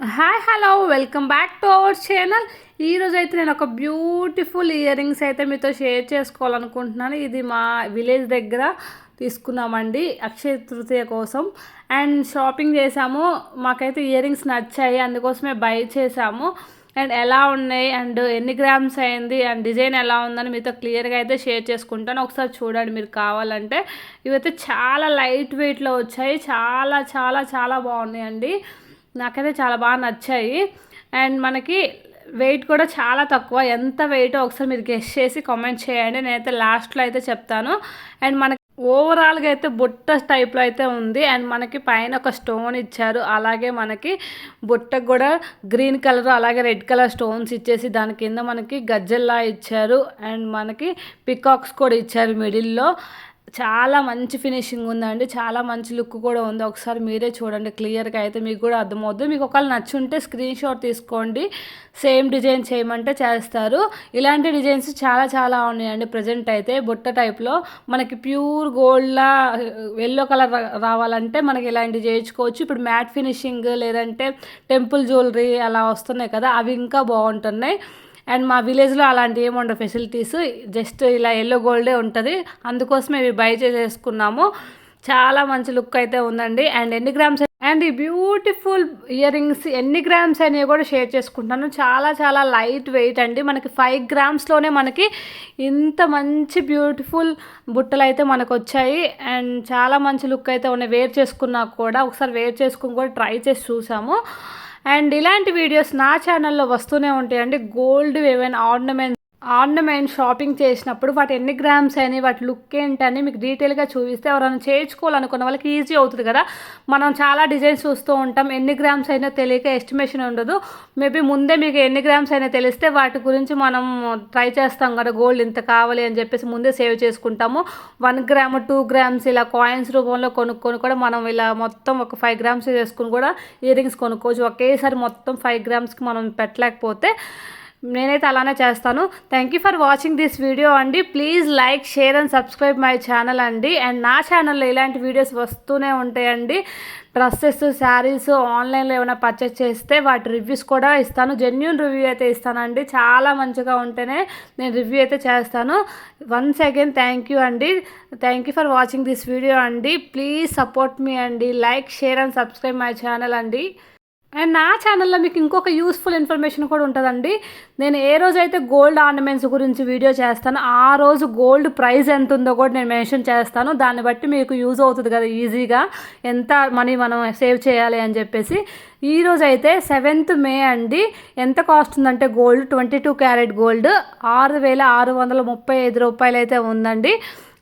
Hi hello welcome back to our channel ఈరోజు అయితే నేను ఒక బ్యూటిఫుల్ ఇయర్ రింగ్స్ అయితే మీతో షేర్ చేసుకోవాలనుకుంటున్నాను. ఇది మా విలేజ్ దగ్గర తీసుకున్నామండి అక్షయ తృతీయ కోసం. అండ్ షాపింగ్ చేసాము మాకైతే ఇయర్ రింగ్స్ నచ్చాయి అందుకోసమే బై చేసాము అండ్ ఎలా ఉన్నాయి? అండ్ ఎన్ని గ్రామ్స్ అయింది? అండ్ డిజైన్ ఎలా ఉందని మీతో క్లియర్గా అయితే షేర్ చేసుకుంటాను. ఒకసారి చూడండి మీరు కావాలంటే. ఇవైతే చాలా లైట్ వెయిట్లో వచ్చాయి. చాలా చాలా చాలా బాగున్నాయండి. నాకైతే చాలా బాగా నచ్చాయి. అండ్ మనకి వెయిట్ కూడా చాలా తక్కువ. ఎంత వెయిట్ ఒకసారి మీరు గెస్ట్ చేసి కామెంట్ చేయండి. నేనైతే లాస్ట్లో అయితే చెప్తాను. అండ్ మనకి ఓవరాల్గా అయితే బుట్ట టైప్లో అయితే ఉంది. అండ్ మనకి పైన ఒక స్టోన్ ఇచ్చారు. అలాగే మనకి బుట్టకు కూడా గ్రీన్ కలర్ అలాగే రెడ్ కలర్ స్టోన్స్ ఇచ్చేసి దాని కింద మనకి గజ్జల్లా ఇచ్చారు. అండ్ మనకి పికాక్స్ కూడా ఇచ్చారు మిడిల్లో. చాలా మంచి ఫినిషింగ్ ఉందండి. చాలా మంచి లుక్ కూడా ఉంది. ఒకసారి మీరే చూడండి. క్లియర్గా అయితే మీకు కూడా అర్థమవుతుంది మీకు ఒకవేళ నచ్చుంటే స్క్రీన్ షాట్ తీసుకోండి. సేమ్ డిజైన్ చేయమంటే చేస్తారు. ఇలాంటి డిజైన్స్ చాలా చాలా ఉన్నాయండి ప్రజెంట్ అయితే. బుట్ట టైప్లో మనకి ప్యూర్ గోల్డ్లా ఎల్లో కలర్ రావాలంటే మనకి ఇలాంటి చేయించుకోవచ్చు. ఇప్పుడు మ్యాట్ ఫినిషింగ్ లేదంటే టెంపుల్ జ్యువెలరీ అలా వస్తున్నాయి కదా అవి ఇంకా బాగుంటున్నాయి. అండ్ మా విలేజ్లో అలాంటి ఏముండవు ఫెసిలిటీస్. జస్ట్ ఇలా ఎల్లో గోల్డే ఉంటుంది. అందుకోసమే ఇవి బై చేసేసుకున్నాము. చాలా మంచి లుక్ అయితే ఉందండి. అండ్ ఎన్ని గ్రామ్స్ అండ్ ఈ బ్యూటిఫుల్ ఇయర్ రింగ్స్ ఎన్ని గ్రామ్స్ అనేవి కూడా షేర్ చేసుకుంటాను. చాలా చాలా లైట్ వెయిట్ అండి. మనకి ఫైవ్ గ్రామ్స్లోనే మనకి ఇంత మంచి బ్యూటిఫుల్ బుట్టలు అయితే మనకు వచ్చాయి. అండ్ చాలా మంచి లుక్ అయితే ఉన్నాయి. వేర్ చేసుకున్నా కూడా ఒకసారి వేర్ చేసుకుని కూడా ట్రై చేసి చూసాము. అండ్ ఇలాంటి వీడియోస్ నా ఛానల్లో వస్తూనే ఉంటాయండి. గోల్డ్ ఏమైనా ఆర్నమెంట్ ఆర్నమెంట్ షాపింగ్ చేసినప్పుడు వాటి ఎన్ని గ్రామ్స్ అని వాటి లుక్ ఏంటని మీకు డీటెయిల్గా చూపిస్తే ఎవరైనా చేయించుకోవాలనుకున్న వాళ్ళకి ఈజీ అవుతుంది కదా. మనం చాలా డిజైన్స్ చూస్తూ ఉంటాం. ఎన్ని గ్రామ్స్ అయినా తెలియక ఎస్టిమేషన్ ఉండదు. మేబీ ముందే మీకు ఎన్ని గ్రామ్స్ అయినా తెలిస్తే వాటి గురించి మనం ట్రై చేస్తాం కదా గోల్డ్ ఇంత కావాలి అని చెప్పేసి ముందే సేవ్ చేసుకుంటాము. వన్ గ్రామ్ టూ గ్రామ్స్ ఇలా కాయిన్స్ రూపంలో కొనుక్కొని కూడా మనం ఇలా మొత్తం ఒక ఫైవ్ గ్రామ్స్ చేసుకుని కూడా ఇయర్ రింగ్స్ కొనుక్కోవచ్చు. ఒకేసారి మొత్తం ఫైవ్ గ్రామ్స్కి మనం పెట్టలేకపోతే నేనైతే అలానే చేస్తాను. Thank you for watching this video అండి. Please like share and subscribe my channel అండి. అండ్ నా ఛానల్లో ఇలాంటి వీడియోస్ వస్తూనే ఉంటాయండి. డ్రెస్సెస్ శారీస్ ఆన్లైన్లో ఏమైనా పర్చేస్ చేస్తే వాటి రివ్యూస్ కూడా ఇస్తాను. జెన్యున్ రివ్యూ అయితే ఇస్తానండి. చాలా మంచిగా ఉంటేనే నేను రివ్యూ అయితే చేస్తాను. వన్స్ అగైన్ థ్యాంక్ యూ అండి. Thank you for watching this video అండి. ప్లీజ్ సపోర్ట్ మీ అండి. Like share and subscribe my channel అండి. అండ్ నా ఛానల్లో మీకు ఇంకొక యూస్ఫుల్ ఇన్ఫర్మేషన్ కూడా ఉంటుందండి. నేను ఏ రోజైతే గోల్డ్ ఆర్నమెంట్స్ గురించి వీడియో చేస్తానో ఆ రోజు గోల్డ్ ప్రైస్ ఎంత ఉందో కూడా నేను మెన్షన్ చేస్తాను. దాన్ని బట్టి మీకు యూజ్ అవుతుంది కదా ఈజీగా ఎంత మనీ మనం సేవ్ చేయాలి అని చెప్పేసి. ఈరోజు అయితే సెవెంత్ మే అండి. ఎంత కాస్ట్ ఉందంటే gold twenty two carat gold ఆరు వేల ఆరు వందల ముప్పై ఐదు రూపాయలు అయితే ఉందండి.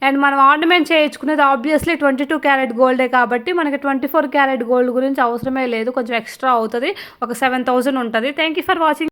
అండ్ మనం ఆర్నమెంట్ చేయించుకునేది ఆబ్వియస్లీ ట్వంటీ టూ క్యారెట్ గోల్డే కాబట్టి మనకి ట్వంటీ ఫోర్ క్యారెట్ గోల్డ్ గురించి అవసరమే లేదు. కొంచెం ఎక్స్ట్రా అవుతుంది. ఒక సెవెన్ థౌసండ్ ఉంటుంది. Thank you for watching